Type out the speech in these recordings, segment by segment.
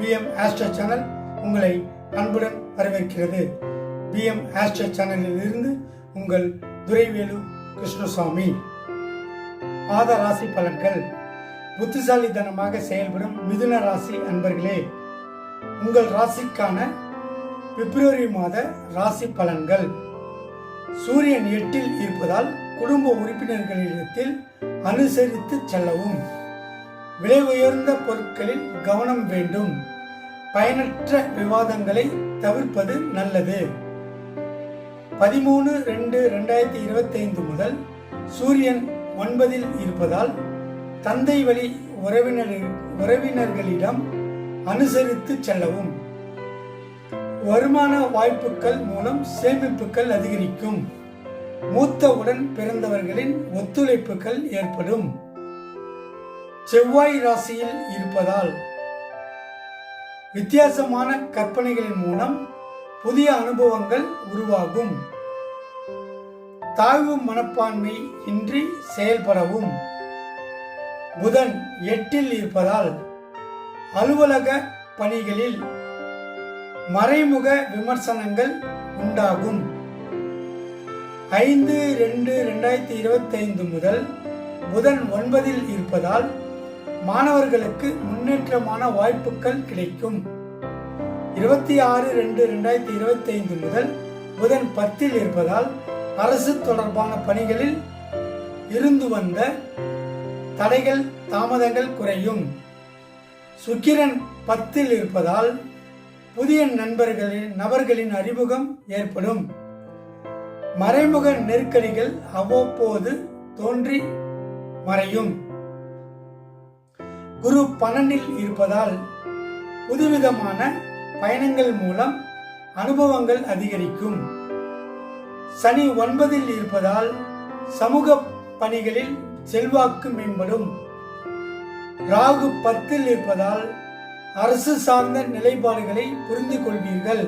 PM astro channel உங்களை அன்புடன் வரவேற்கிறது. பிஎம் ஆஸ்ட்ரோ சேனலில் இருந்து உங்கள் துரைவேலு கிருஷ்ணசாமி. பாத ராசி பலன்கள். புத்திசாலித்தனமாக செயல்படும் மிதுன ராசி அன்பர்களே உங்கள் ராசிக்கான பிப்ரவரி மாத ராசி பலன்கள். சூரியன் எட்டில் இருப்பதால் குடும்ப உறுப்பினர்களிடத்தில் அனுசரித்து செல்லவும். விலை உயர்ந்த பொருட்களில் கவனம் வேண்டும். பயனற்ற விவாதங்களை தவிர்ப்பது நல்லது. பதிமூணு ரெண்டு ரெண்டாயிரத்தி இருபத்தி ஐந்து முதல் சூரியன் ஒன்பதில் இருப்பதால் தந்தை வழி உறவினர் உறவினர்களிடம் அனுசரித்து செல்லவும். வருமான வாய்ப்புகள் மூலம் சேமிப்புகள் அதிகரிக்கும். மூத்தவுடன் பிறந்தவர்களின் ஒத்துழைப்புகள் ஏற்படும். செவ்வாய் ராசியில் இருப்பதால் வித்தியாசமான கற்பனைகளின் மூலம் புதிய அனுபவங்கள் உருவாகும். தாழ்வு மனப்பான்மை இன்றி செயல்படவும். புதன் எட்டில் இருப்பதால் அலுவலக பணிகளில் மறைமுக விமர்சனங்கள் உண்டாகும். ஐந்து ரெண்டு ரெண்டாயிரத்தி இருபத்தைந்து முதல் புதன் ஒன்பதில் இருப்பதால் மாணவர்களுக்கு முன்னேற்றமான வாய்ப்புகள் கிடைக்கும். இருபத்தி ஆறு ரெண்டு ரெண்டாயிரத்தி இருபத்தி ஐந்து முதல் புதன் பத்தில் இருப்பதால் அரசு தொடர்பான பணிகளில் இருந்து வந்த தடைகள் தாமதங்கள் குறையும். சுக்கிரன் பத்தில் இருப்பதால் புதிய நண்பர்களின் நபர்களின் அறிமுகம் ஏற்படும். மறைமுக நெருக்கடிகள் அவ்வப்போது தோன்றி மறையும். குரு பன்னெண்டில் இருப்பதால் புதுவிதமான பயணங்கள் மூலம் அனுபவங்கள் அதிகரிக்கும். சனி ஒன்பதில் இருப்பதால் சமூக பணிகளில் செல்வாக்கு மேம்படும். ராகு பத்தில் இருப்பதால் அரசு சார்ந்த நிலைப்பாடுகளை புரிந்து கொள்வீர்கள்.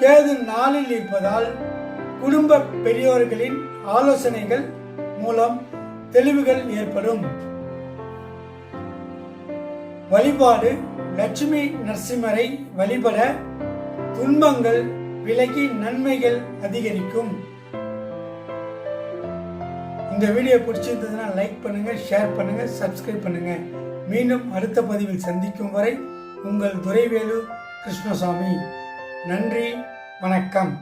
கேது நாளில் இருப்பதால் குடும்ப பெரியோர்களின் ஆலோசனைகள் மூலம் தெளிவுகள் ஏற்படும். வழிபாடு லட்சுமி நரசிம்மரை வழிபட துன்பங்கள் விலகி நன்மைகள் அதிகரிக்கும். இந்த வீடியோ பிடிச்சிருந்ததுன்னா லைக் பண்ணுங்க ஷேர் பண்ணுங்க சப்ஸ்கிரைப் பண்ணுங்க. மீண்டும் அடுத்த பதிவில் சந்திக்கும் வரை உங்கள் துரைவேலு கிருஷ்ணசாமி. நன்றி வணக்கம்.